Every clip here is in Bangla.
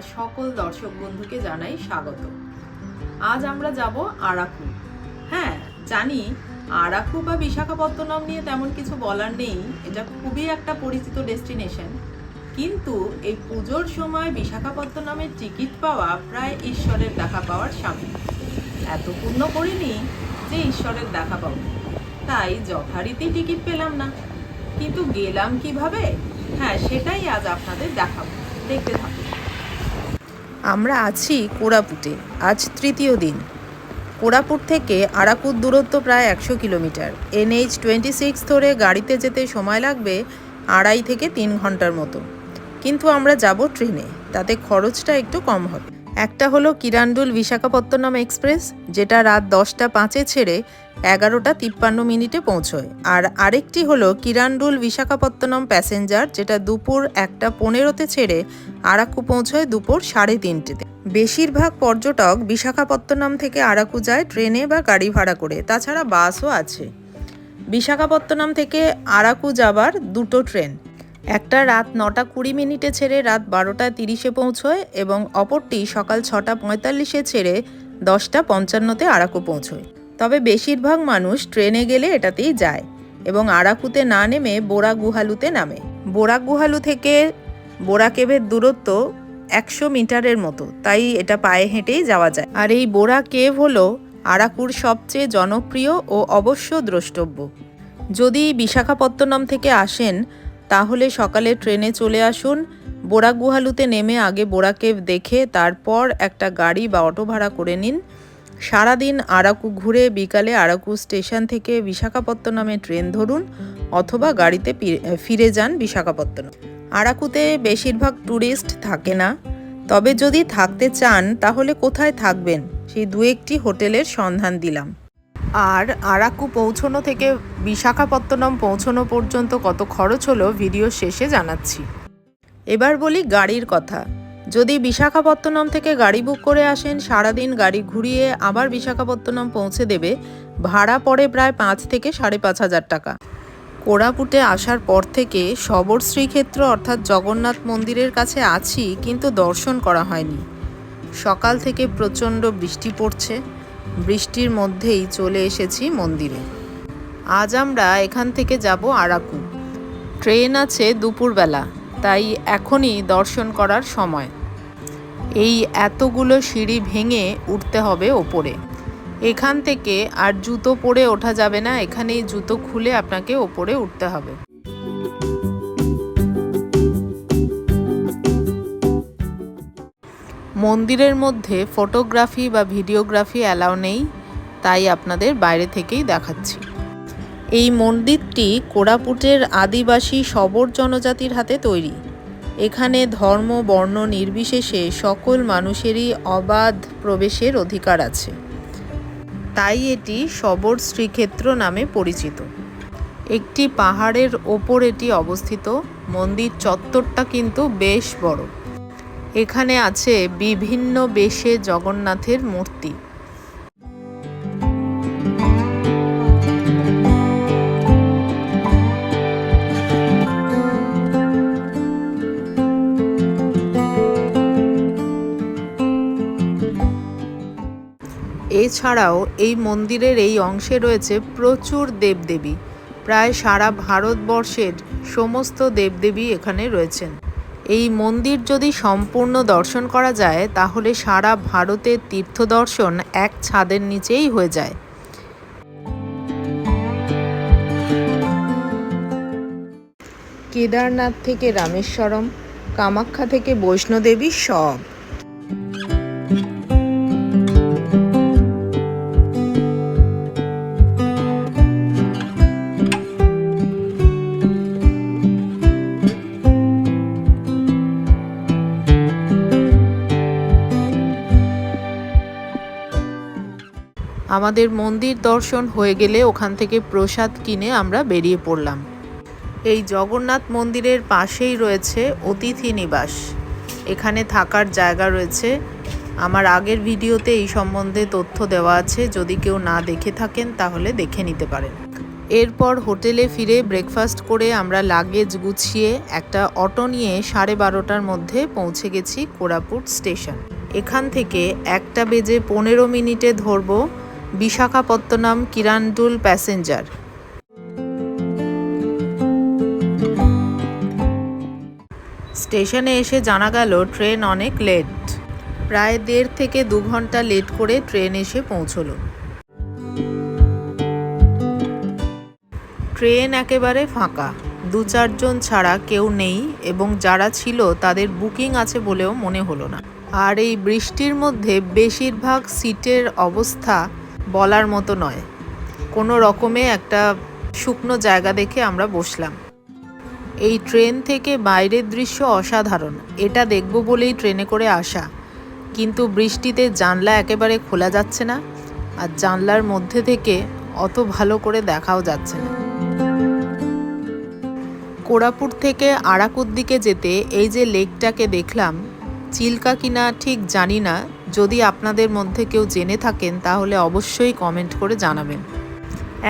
আমার সকল দর্শক বন্ধুকে জানাই স্বাগত। আজ আমরা যাব আরাকু। হ্যাঁ জানি আরাকু বা বিশাখাপত্তনম নিয়ে তেমন কিছু বলার নেই, এটা খুবই একটা পরিচিত ডেস্টিনেশন। কিন্তু এই পুজোর সময় বিশাখাপত্তনমের টিকিট পাওয়া প্রায় ঈশ্বরের দেখা পাওয়ার সামনে। এত পূর্ণ করিনি যে ঈশ্বরের দেখা পাবো। তাই যথারীতি টিকিট পেলাম না। কিন্তু গেলাম কীভাবে? হ্যাঁ সেটাই আজ আপনাদের দেখাবো। দেখতে থাকুন। আমরা আছি কোরাপুটে, আজ তৃতীয় দিন। কোরাপুট থেকে আরাকুর দূরত্ব প্রায় একশো কিলোমিটার। এনএইচ টোয়েন্টি সিক্স ধরে গাড়িতে যেতে সময় লাগবে আড়াই থেকে তিন ঘণ্টার মতো। কিন্তু আমরা যাব ট্রেনে, তাতে খরচটা একটু কম হবে। একটা হলো কিরান্ডুল বিশাখাপত্তনম এক্সপ্রেস, যেটা রাত দশটা পাঁচে ছেড়ে এগারোটা তিপ্পান্ন মিনিটে পৌঁছয়। আর আরেকটি হলো কিরান্ডুল বিশাখাপত্তনম প্যাসেঞ্জার, যেটা দুপুর একটা পনেরোতে ছেড়ে আরাকু পৌঁছয় দুপুর সাড়ে তিনটেতে। বেশিরভাগ পর্যটক বিশাখাপত্তনম থেকে আরাকু যায় ট্রেনে বা গাড়ি ভাড়া করে, তাছাড়া বাসও আছে। বিশাখাপত্তনম থেকে আরাকু যাবার দুটো ট্রেন। একটা রাত নটা কুড়ি মিনিটে ছেড়ে রাত বারোটা তিরিশে পৌঁছয় এবং অপরটি সকাল ছটা পঁয়তাল্লিশে ছেড়ে দশটা পঞ্চান্নতে আরাকু পৌঁছয়। তবে বেশিরভাগ মানুষ ট্রেনে গেলে এটাতেই যায় এবং আরাকুতে না নেমে বোরা গুহালুতে নামে। বোরা গুহালু থেকে বোরা কেভের দূরত্ব একশো মিটারের মতো, তাই এটা পায়ে হেঁটেই যাওয়া যায়। আর এই বোরা কেভ হলো আরাকুর সবচেয়ে জনপ্রিয় ও অবশ্য দ্রষ্টব্য যদি বিশাখাপত্তনম থেকে আসেন তাহলে সকালে ট্রেনে চলে আসুন। বোরা গুহালুতে নেমে আগে বোরা কেভ দেখে তারপর একটা গাড়ি বা অটো ভাড়া করে নিন। সারাদিন আরাকু ঘুরে বিকালে আরাকু স্টেশন থেকে বিশাখাপত্তনমে ট্রেন ধরুন অথবা গাড়িতে ফিরে যান বিশাখাপত্তনম। আরাকুতে বেশিরভাগ ট্যুরিস্ট থাকে না। তবে যদি থাকতে চান তাহলে কোথায় থাকবেন? সেই দু একটি হোটেলের সন্ধান দিলাম। আর আরাকু পৌঁছনো থেকে বিশাখাপত্তনম পৌঁছনো পর্যন্ত কত খরচ হলো ভিডিও শেষে জানাচ্ছি। এবার বলি গাড়ির কথা। যদি বিশাখাপত্তনম থেকে গাড়ি বুক করে আসেন, সারাদিন গাড়ি ঘুরিয়ে আবার বিশাখাপত্তনম পৌঁছে দেবে, ভাড়া পড়ে প্রায় পাঁচ থেকে সাড়ে পাঁচ হাজার টাকা। কোরাপুটে আসার পর থেকে শবর শ্রীক্ষেত্র অর্থাৎ জগন্নাথ মন্দিরের কাছে আছি, কিন্তু দর্শন করা হয়নি। সকাল থেকে প্রচণ্ড বৃষ্টি পড়ছে। বৃষ্টির মধ্যেই চলে এসেছি মন্দিরে। আজ আমরা এখান থেকে যাব আরাকু। ট্রেন আছে দুপুরবেলা, তাই এখনই দর্শন করার সময়। এই এতগুলো সিঁড়ি ভেঙে উঠতে হবে ওপরে। এখান থেকে আর জুতো পরে ওঠা যাবে না, এখানেই জুতো খুলে আপনাকে ওপরে উঠতে হবে। মন্দিরের মধ্যে ফটোগ্রাফি বা ভিডিওগ্রাফি অ্যালাউ নেই, তাই আপনাদের বাইরে থেকেই দেখাচ্ছি। এই মন্দিরটি কোরাপুটের আদিবাসী সবর জনজাতির হাতে তৈরি। এখানে ধর্ম, বর্ণ নির্বিশেষে সকল মানুষেরই অবাধ প্রবেশের অধিকার আছে। তাই এটি সবর শ্রীক্ষেত্র নামে পরিচিত। একটি পাহাড়ের ওপর এটি অবস্থিত। মন্দির চত্বরটা কিন্তু বেশ বড়। এখানে আছে বিভিন্ন বেশে জগন্নাথের মূর্তি। এছাড়াও এই মন্দিরের এই অংশে রয়েছে প্রচুর দেবদেবী। প্রায় সারা ভারতবর্ষের সমস্ত দেবদেবী এখানে রয়েছেন। এই মন্দির যদি সম্পূর্ণ দর্শন করা যায়, তাহলে সারা ভারতের তীর্থ দর্শন এক ছাদের নিচেই হয়ে যায়। কেদারনাথ থেকে রামেশ্বরম, কামাখ্যা থেকে বৈষ্ণোদেবী সব। আমাদের মন্দির দর্শন হয়ে গেলে ওখান থেকে প্রসাদ কিনে আমরা বেরিয়ে পড়লাম। এই জগন্নাথ মন্দিরের পাশেই রয়েছে অতিথি নিবাস। এখানে থাকার জায়গা রয়েছে। আমার আগের ভিডিওতে এই সম্বন্ধে তথ্য দেওয়া আছে। যদি কেউ না দেখে থাকেন, তাহলে দেখে নিতে পারেন। এরপর হোটেলে ফিরে ব্রেকফাস্ট করে আমরা লাগেজ গুছিয়ে একটা অটো নিয়ে সাড়ে বারোটার মধ্যে পৌঁছে গেছি কোরাপুট স্টেশন। এখান থেকে একটা বেজে পনেরো মিনিটে ধরবো বিশাখাপত্তনম কিরান্ডুল প্যাসেঞ্জার। স্টেশনে এসে জানা গেল, ট্রেন অনেক লেট। প্রায় দেড় থেকে দু ঘণ্টা লেট করে ট্রেন এসে পৌঁছলো। ট্রেন একেবারে ফাঁকা। দু চারজন ছাড়া কেউ নেই এবং যারা ছিল তাদের বুকিং আছে বলেও মনে হলো না। আর এই বৃষ্টির মধ্যে বেশিরভাগ সিটের অবস্থা বলার মতো নয়। কোনো রকমে একটা শুকনো জায়গা দেখে আমরা বসলাম। এই ট্রেন থেকে বাইরের দৃশ্য অসাধারণ। এটা দেখব বলেই ট্রেনে করে আসা। কিন্তু বৃষ্টিতে জানলা একেবারে খোলা যাচ্ছে না আর জানলার মধ্যে থেকে অত ভালো করে দেখাও যাচ্ছে না। কোরাপুর থেকে আরাকুর দিকে যেতে এই যে লেকটাকে দেখলাম, চিল্কা কিনা ঠিক জানি না যদি আপনাদের মধ্যে কেউ জেনে থাকেন, তাহলে অবশ্যই কমেন্ট করে জানাবেন।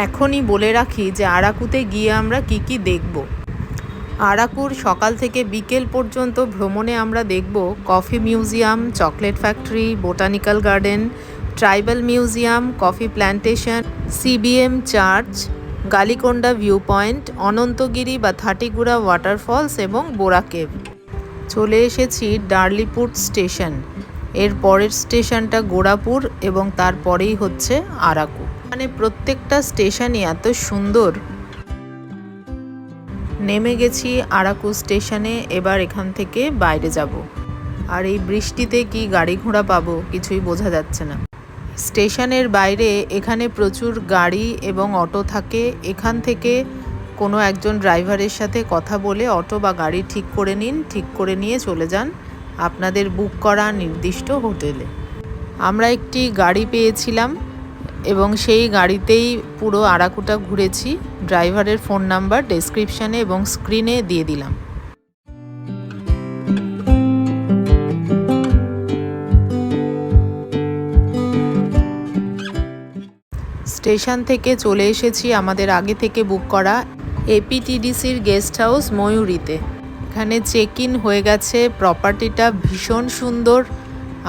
এখনই বলে রাখি যে আরাকুতে গিয়ে আমরা কি কি দেখব। আরাকুর সকাল থেকে বিকেল পর্যন্ত ভ্রমণে আমরা দেখব coffee museum, chocolate factory, botanical garden, tribal museum, coffee plantation, CBM church, Galikonda view point Ananthagiri বা থাটিগুড়া ওয়াটারফলস এবং বোরা কেভ চলে এসেছি ডার্লিপুর স্টেশন। এর পরের স্টেশনটা গোড়াপুর এবং তারপরেই হচ্ছে আরাকু। মানে প্রত্যেকটা স্টেশনই এত সুন্দর। নেমে গেছি আরাকু স্টেশনে, এবার এখান থেকে বাইরে যাব। আর এই বৃষ্টিতে কি গাড়ি ঘোড়া পাবো কিছুই বোঝা যাচ্ছে না। স্টেশনের বাইরে এখানে প্রচুর গাড়ি এবং অটো থাকে। এখান থেকে কোনো একজন ড্রাইভারের সাথে কথা বলে অটো বা গাড়ি ঠিক করে নিন, ঠিক করে নিয়ে চলে যান। আপনাদের বুক করা নির্দিষ্ট হোটেলে। আমরা একটি গাড়ি পেয়েছিলাম এবং সেই গাড়িতেই পুরো আরাকুটা ঘুরেছি, ড্রাইভারের ফোন নাম্বার, ডেসক্রিপশানে এবং স্ক্রিনে দিয়ে দিলাম। স্টেশন থেকে চলে এসেছি আমাদের আগে থেকে বুক করা এপিটিডিসির গেস্ট হাউস ময়ূরীতে। এখানে চেক ইন হয়ে গেছে প্রপার্টিটা ভীষণ সুন্দর,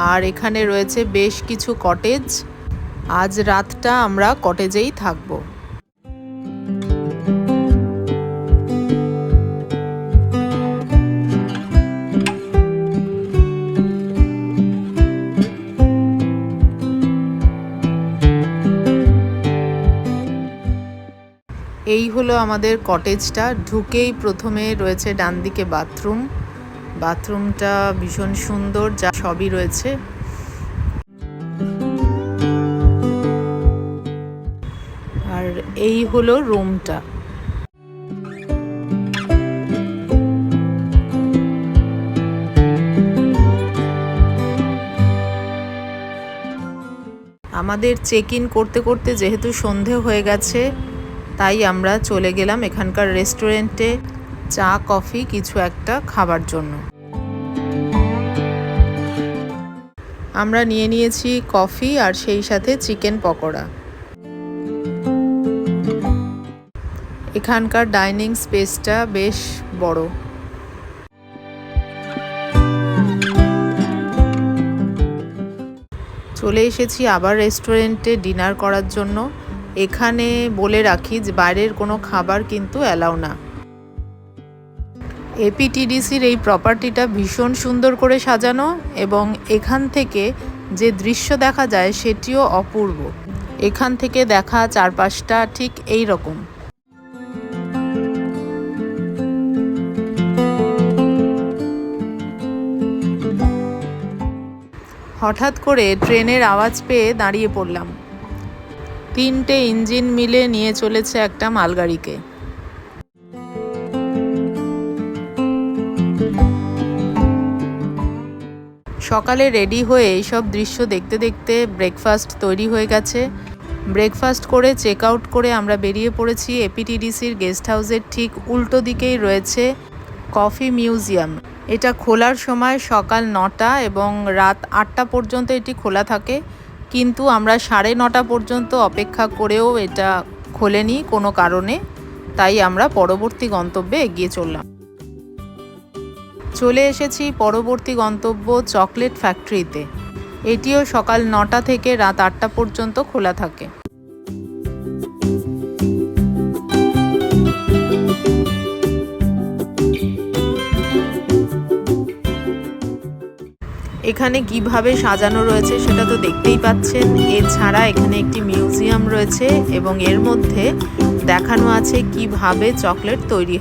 আর এখানে রয়েছে বেশ কিছু কটেজ আজ রাতটা আমরা কটেজেই থাকব। হলো আমাদের কটেজটা ঢুকেই প্রথমে রয়েছে ডান দিকে বাথরুম বাথরুমটা ভীষণ সুন্দর, যা সবই রয়েছে। আর এই হলো রুমটা আমাদের চেক ইন করতে করতে যেহেতু সন্ধে হয়ে গেছে তাই আমরা চলে গেলাম এখানকার রেস্টুরেন্টে চা, কফি, কিছু একটা খাবার জন্য। আমরা নিয়ে নিয়েছি কফি আর সেই সাথে চিকেন পকোড়া। এখানকার ডাইনিং স্পেসটা বেশ বড়। চলে এসেছি আবার রেস্টুরেন্টে ডিনার করার জন্য। এখানে বলে রাখি যে বাইরের কোনো খাবার কিন্তু অ্যালাউ না। এপিটিডিসির এই প্রপার্টিটা ভীষণ সুন্দর করে সাজানো এবং এখান থেকে যে দৃশ্য দেখা যায় সেটিও অপূর্ব। এখান থেকে দেখা চারপাশটা ঠিক এই রকম। হঠাৎ করে ট্রেনের আওয়াজ পেয়ে দাঁড়িয়ে পড়লাম। তিনটে ইঞ্জিন মিলে নিয়ে চলেছে একটা মালগাড়িকে। সকালে রেডি হয়ে এইসব দৃশ্য দেখতে দেখতে ব্রেকফাস্ট তৈরি হয়ে গেছে। ব্রেকফাস্ট করে চেক আউট করে আমরা বেরিয়ে পড়েছি এপিটিডিসির গেস্ট হাউসের ঠিক উল্টো দিকেই রয়েছে কফি মিউজিয়াম। এটা খোলার সময় সকাল নটা এবং রাত আটটা পর্যন্ত এটি খোলা থাকে। কিন্তু আমরা সাড়ে নটা পর্যন্ত অপেক্ষা করেও এটা খোলেনি কোনো কারণে, তাই আমরা পরবর্তী গন্তব্যে এগিয়ে চললাম। চলে এসেছি পরবর্তী গন্তব্য চকলেট ফ্যাক্টরিতে। এটিও সকাল নটা থেকে রাত আটটা পর্যন্ত খোলা থাকে। এখানে কীভাবে সাজানো রয়েছে সেটা তো দেখতেই পাচ্ছেন এছাড়া এখানে একটি মিউজিয়াম রয়েছে এবং এর মধ্যে দেখানো আছে কীভাবে চকলেট তৈরি।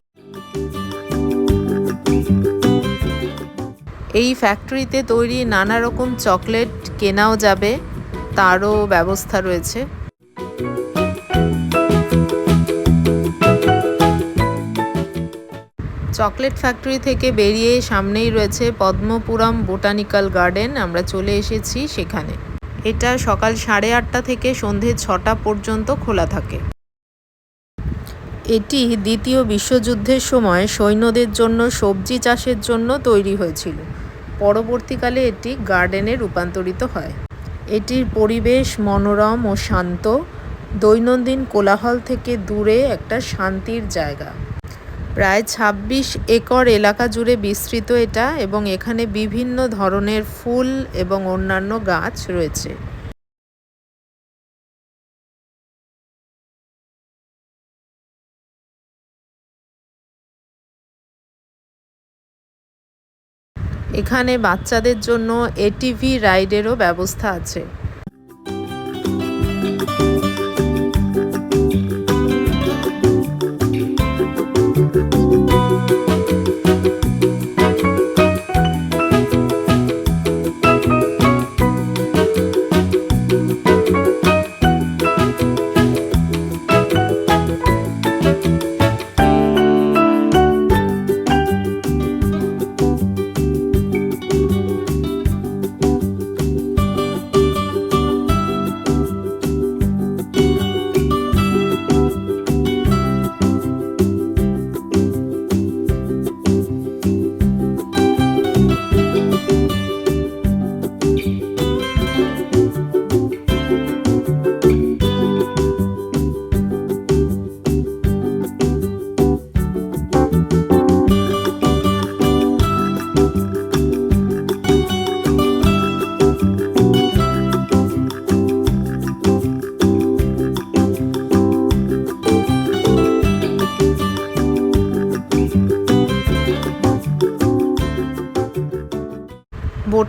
এই ফ্যাক্টরিতে তৈরি নানা রকম চকলেট কেনাও যাবে, তারও ব্যবস্থা রয়েছে চকলেট ফ্যাক্টরি থেকে বেরিয়ে সামনেই রয়েছে পদ্মপুরম বোটানিক্যাল গার্ডেন। আমরা চলে এসেছি সেখানে। এটা সকাল সাড়ে আটটা থেকে সন্ধে ছটা পর্যন্ত খোলা থাকে। এটি দ্বিতীয় বিশ্বযুদ্ধের সময় সৈন্যদের জন্য, সবজি চাষের জন্য তৈরি হয়েছিল। পরবর্তীকালে এটি গার্ডেনে রূপান্তরিত হয়। এটির পরিবেশ মনোরম ও শান্ত। দৈনন্দিন কোলাহল থেকে দূরে একটা শান্তির জায়গা। প্রায় ২৬ একর এলাকা জুড়ে বিস্তৃত এটা এবং এখানে বিভিন্ন ধরনের ফুল এবং অন্যান্য গাছ রয়েছে। এখানে বাচ্চাদের জন্য এটিভি রাইডেরও ব্যবস্থা আছে।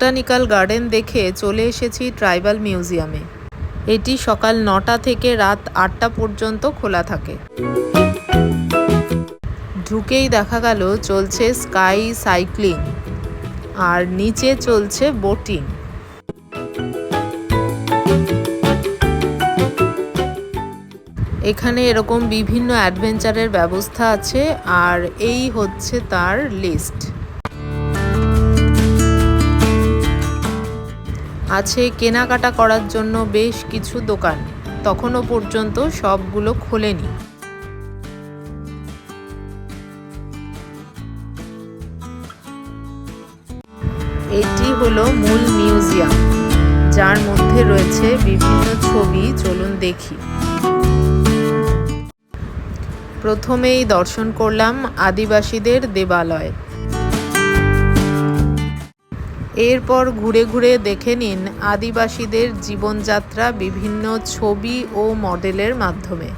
বোটানিক্যাল গার্ডেন দেখে চলে এসেছি ট্রাইবাল মিউজিয়ামে। এটি সকাল নটা থেকে রাত আটটা পর্যন্ত খোলা থাকে। ঢুকেই দেখা গেল, চলছে স্কাই সাইক্লিং আর নিচে চলছে বোটিং। এখানে এরকম বিভিন্ন অ্যাডভেঞ্চারের ব্যবস্থা আছে আর এই হচ্ছে তার লিস্ট। আছে কেনাকাটা করার জন্য বেশ কিছু দোকান। তখনও পর্যন্ত সবগুলো খোলেনি। এটি হলো মূল মিউজিয়াম, যার মধ্যে রয়েছে বিভিন্ন ছবি, চলুন দেখি। প্রথমেই দর্শন করলাম আদিবাসীদের দেবালয়। এরপর ঘুরে ঘুরে দেখে নিন আদিবাসীদের জীবনযাত্রা বিভিন্ন ছবি ও মডেলের মাধ্যমে।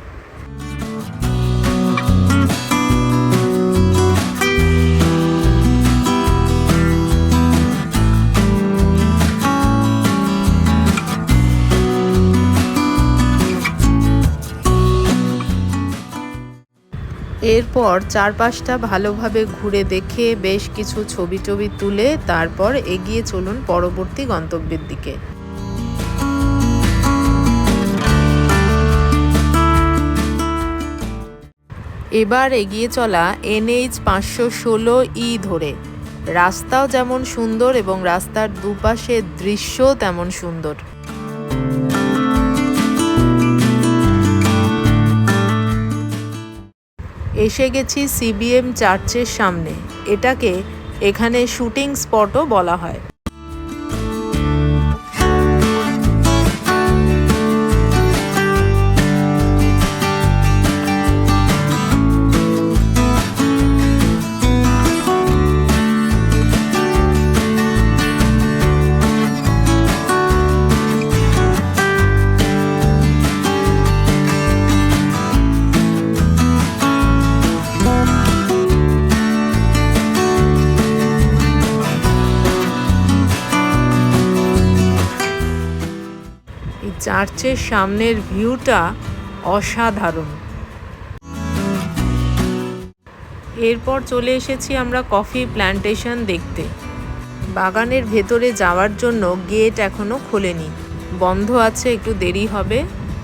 এরপর চারপাশটা ভালোভাবে ঘুরে দেখে বেশ কিছু ছবি টবি তুলে তারপর এগিয়ে চলুন পরবর্তী গন্তব্যের দিকে। এবার এগিয়ে চলা এনএইচ পাঁচশো ষোলো ই ধরে। রাস্তাও যেমন সুন্দর এবং রাস্তার দুপাশের দৃশ্যও তেমন সুন্দর। এসে গেছি সিবিএম চার্চের সামনে। এটাকে এখানে শুটিং স্পটও বলা হয়। চার্চের সামনের ভিউটা অসাধারণ। এরপর চলে এসেছি আমরা কফি প্ল্যান্টেশন দেখতে। বাগানের ভেতরে যাওয়ার জন্য গেট এখনও খোলেনি। বন্ধ আছে, একটু দেরি হবে।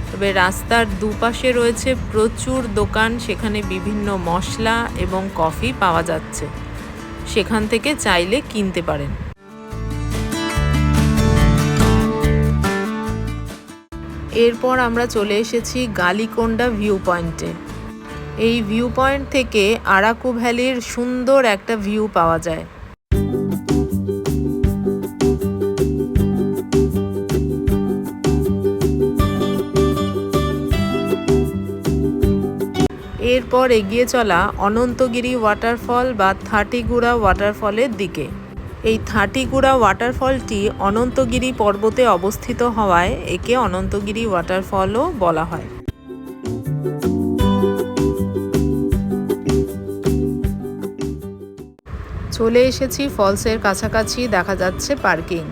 তবে রাস্তার দুপাশে রয়েছে প্রচুর দোকান, সেখানে বিভিন্ন মশলা এবং কফি পাওয়া যাচ্ছে। সেখান থেকে চাইলে কিনতে পারেন। এরপর আমরা চলে এসেছি গালিকোন্ডা ভিউ পয়েন্টে এই ভিউ পয়েন্ট থেকে আরাকু ভ্যালির সুন্দর একটা ভিউ পাওয়া যায়। এরপর এগিয়ে চলা অনন্তগিরি ওয়াটারফল বা থাটিগুড়া ওয়াটারফলের দিকে। এই থাটিগুড়া ওয়াটারফলটি অনন্তগিরি পর্বতে অবস্থিত হওয়ায় একে অনন্তগিরি ওয়াটারফলও বলা হয়। চলে এসেছি ফলসের কাছাকাছি, দেখা যাচ্ছে পার্কিং।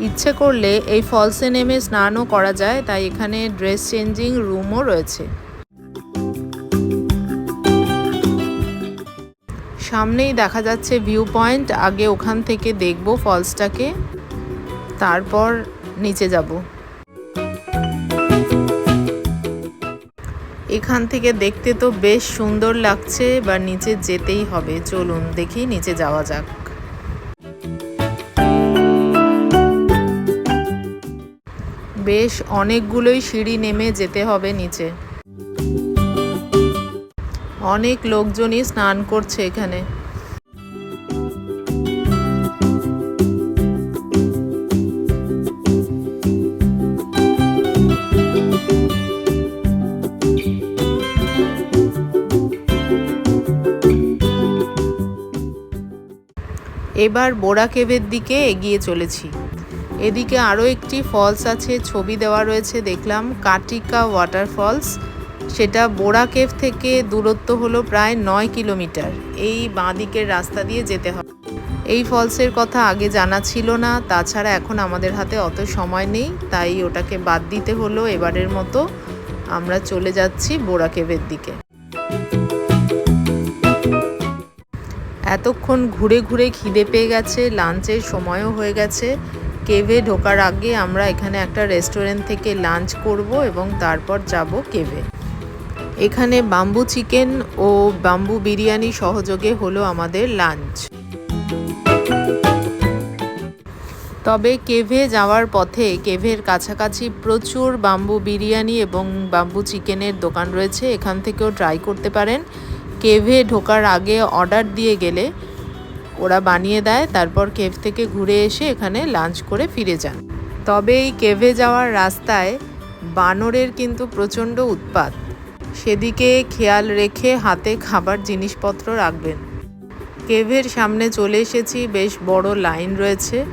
ইচ্ছে করলে এই ফলসে নেমে স্নানও করা যায়, তাই এখানে ড্রেস চেঞ্জিং রুমও রয়েছে। সামনেই দেখা যাচ্ছে ভিউ পয়েন্ট আগে ওখান থেকে দেখব ফলসটাকে তারপর নিচে যাব। এখান থেকে দেখতে তো বেশ সুন্দর লাগছে বা নিচে যেতেই হবে। চলুন দেখি নিচে যাওয়া যাক। বেশ অনেকগুলোই সিঁড়ি নেমে যেতে হবে নিচে। অনেক লোকজনই স্নান করছে এখানে। এবার বোরা কেভের দিকে এগিয়ে চলেছি। এদিকে আরও একটি ফলস আছে, ছবি দেওয়া রয়েছে, দেখলাম কাটিকা ওয়াটারফলস সেটা বোরা কেভ থেকে দূরত্ব হলো প্রায় নয় কিলোমিটার। এই বাঁ দিকের রাস্তা দিয়ে যেতে হবে এই ফলসের কথা আগে জানা ছিল না, তাছাড়া এখন আমাদের হাতে অত সময় নেই, তাই ওটাকে বাদ দিতে হলো এবারের মতো। আমরা চলে যাচ্ছি বোরা কেভের দিকে। এতক্ষণ ঘুরে ঘুরে খিদে পেয়ে গেছে, লাঞ্চের সময়ও হয়ে গেছে। কেভে ঢোকার আগে আমরা এখানে একটা রেস্টুরেন্ট থেকে লাঞ্চ করব এবং তারপর যাব কেভে। এখানে বাম্বু চিকেন ও বাম্বু বিরিয়ানি সহযোগে হলো আমাদের লাঞ্চ তবে কেভে যাওয়ার পথে কেভের কাছাকাছি প্রচুর বাম্বু বিরিয়ানি এবং বাম্বু চিকেনের দোকান রয়েছে, এখান থেকেও ট্রাই করতে পারেন। কেভে ঢোকার আগে অর্ডার দিয়ে গেলে ওরা বানিয়ে দেয়, তারপর কেভ থেকে ঘুরে এসে এখানে লাঞ্চ করে ফিরে যান। তবে এই কেভে যাওয়ার রাস্তায় বানরের কিন্তু প্রচণ্ড উৎপাত। সেদিকে খেয়াল রেখে হাতে খাবার জিনিসপত্র রাখবেন। কেভের সামনে চলে এসেছি, বেশ বড় লাইন রয়েছে।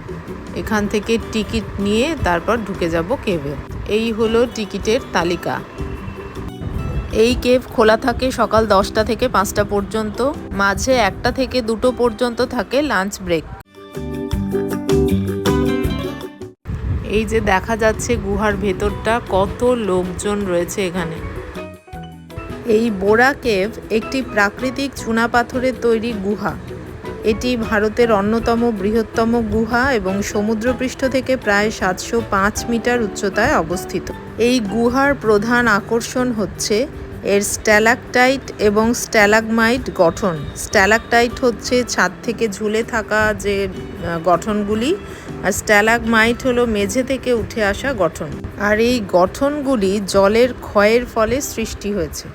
এখান থেকে টিকিট নিয়ে তারপর ঢুকে যাব কেভে। এই হলো টিকিটের তালিকা। এই কেভ খোলা থাকে সকাল দশটা থেকে পাঁচটা পর্যন্ত, মাঝে একটা থেকে দুটো পর্যন্ত থাকে লাঞ্চ ব্রেক। এই যে দেখা যাচ্ছে গুহার ভেতরটা, কত লোকজন রয়েছে এখানে। এই বোরা কেভ একটি প্রাকৃতিক চুনাপাথরের তৈরি গুহা। এটি ভারতের অন্যতম বৃহত্তম গুহা এবং সমুদ্রপৃষ্ঠ থেকে প্রায় সাতশো পাঁচ মিটার উচ্চতায় অবস্থিত। এই গুহার প্রধান আকর্ষণ হচ্ছে এর স্ট্যালাকটাইট এবং স্ট্যালাগমাইট গঠন। স্ট্যালাকটাইট হচ্ছে ছাদ থেকে ঝুলে থাকা যে গঠনগুলি, আর স্ট্যালাগমাইট হলো মেঝে থেকে উঠে আসা গঠন। আর এই গঠনগুলি জলের ক্ষয়ের ফলে সৃষ্টি হয়েছে।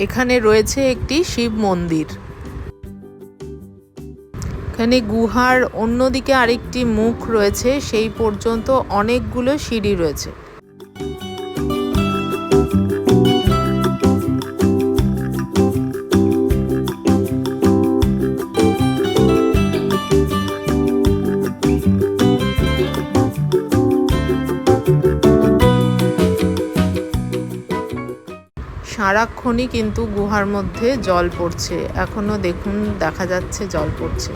এখানে রয়েছে একটি শিব মন্দির। এখানে গুহার অন্যদিকে আরেকটি মুখ রয়েছে, সেই পর্যন্ত অনেকগুলো সিঁড়ি রয়েছে। সারাক্ষণই কিন্তু গুহার মধ্যে জল পড়ছে। এখনও দেখুন, দেখা যাচ্ছে জল পড়ছে।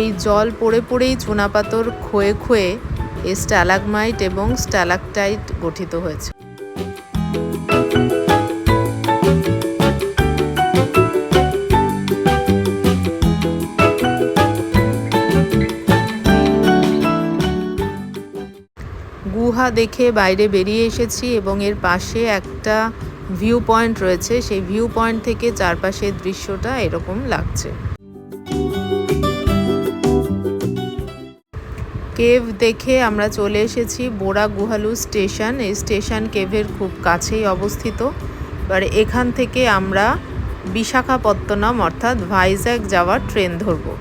এই জল পড়ে পড়েই চুনাপাতর ক্ষয়ে ক্ষয়ে এই স্ট্যালাগমাইট এবং স্ট্যালাকটাইট গঠিত হয়েছে। গুহা দেখে বাইরে বেরিয়ে এসেছি এবং এর পাশে একটা ভিউ পয়েন্ট রয়েছে, সেই ভিউ পয়েন্ট থেকে চারপাশের দৃশ্যটা এরকম লাগছে। কেভ দেখে আমরা চলে এসেছি বোরা গুহালু স্টেশন। এই স্টেশন কেভের খুব কাছেই অবস্থিত। এবার এখান থেকে আমরা বিশাখাপত্তনম, অর্থাৎ ভাইজ্যাগ যাওয়ার ট্রেন ধরবো।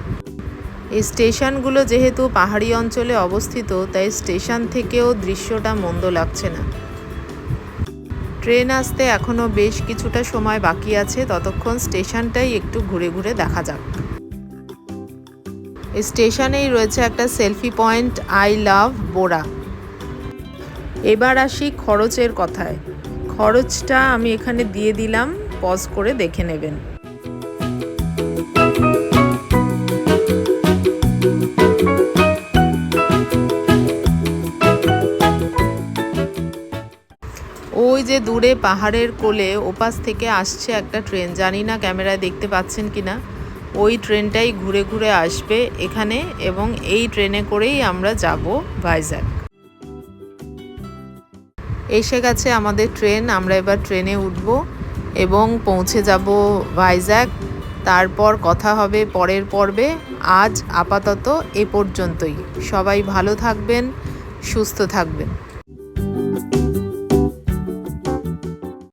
এই স্টেশনগুলো যেহেতু পাহাড়ি অঞ্চলে অবস্থিত, তাই স্টেশন থেকেও দৃশ্যটা মন্দ লাগছে না। ট্রেন আসতে এখনও বেশ কিছুটা সময় বাকি আছে। ততক্ষণ স্টেশনটাই একটু ঘুরে ঘুরে দেখা যাক। স্টেশনেই রয়েছে একটা selfie point, I love Borra এবার আসি খরচের কথায়। খরচটা আমি এখানে দিয়ে দিলাম, পজ করে দেখে নেবেন। ওই যে দূরে পাহাড়ের কোলে ওপাশ থেকে আসছে একটা ট্রেন। জানি না ক্যামেরায় দেখতে পাচ্ছেন কি না। ওই ট্রেনটাই ঘুরে ঘুরে আসবে এখানে এবং এই ট্রেনে করেই আমরা যাব ভাইজ্যাগ এসে গেছে আমাদের ট্রেন, আমরা এবার ট্রেনে উঠব এবং পৌঁছে যাব ভাইজ্যাগ তারপর কথা হবে পরের পর্বে। আজ আপাতত এ পর্যন্তই। সবাই ভালো থাকবেন, সুস্থ থাকবেন।